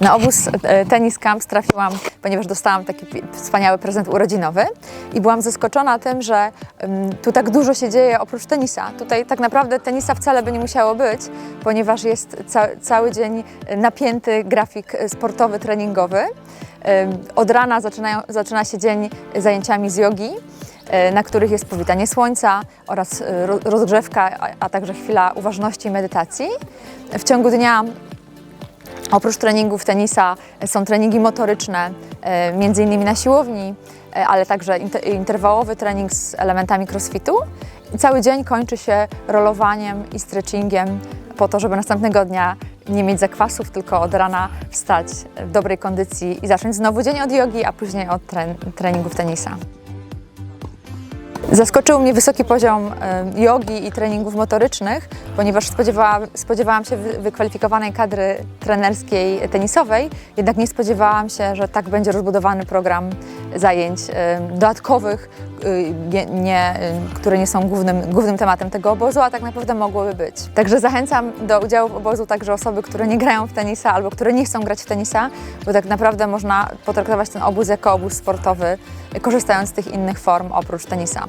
Na obóz e, Tennis Camp trafiłam, ponieważ dostałam taki wspaniały prezent urodzinowy i byłam zaskoczona tym, że tu tak dużo się dzieje oprócz tenisa. Tutaj tak naprawdę tenisa wcale by nie musiało być, ponieważ jest ca cały dzień napięty grafik e, sportowy, treningowy. Od rana zaczyna się dzień zajęciami z jogi, e, na których jest powitanie słońca oraz e, ro- rozgrzewka, a także chwila uważności i medytacji. W ciągu dnia Oprócz treningów tenisa e, są treningi motoryczne, e, między innymi na siłowni, e, ale także inter- interwałowy trening z elementami crossfitu. I cały dzień kończy się rolowaniem i stretchingiem po to, żeby następnego dnia nie mieć zakwasów, tylko od rana wstać w dobrej kondycji i zacząć znowu dzień od jogi, a później od tren- treningów tenisa. Zaskoczył mnie wysoki poziom jogi i treningów motorycznych, ponieważ spodziewałam, się wy- wykwalifikowanej kadry trenerskiej tenisowej, jednak nie spodziewałam się, że tak będzie rozbudowany program zajęć e, dodatkowych, e, nie, e, które nie są głównym, głównym tematem tego obozu, a tak naprawdę mogłyby być. Także zachęcam do udziału w obozu także osoby, które nie grają w tenisa albo które nie chcą grać w tenisa, bo tak naprawdę można potraktować ten obóz jako obóz sportowy, korzystając z tych innych form oprócz tenisa.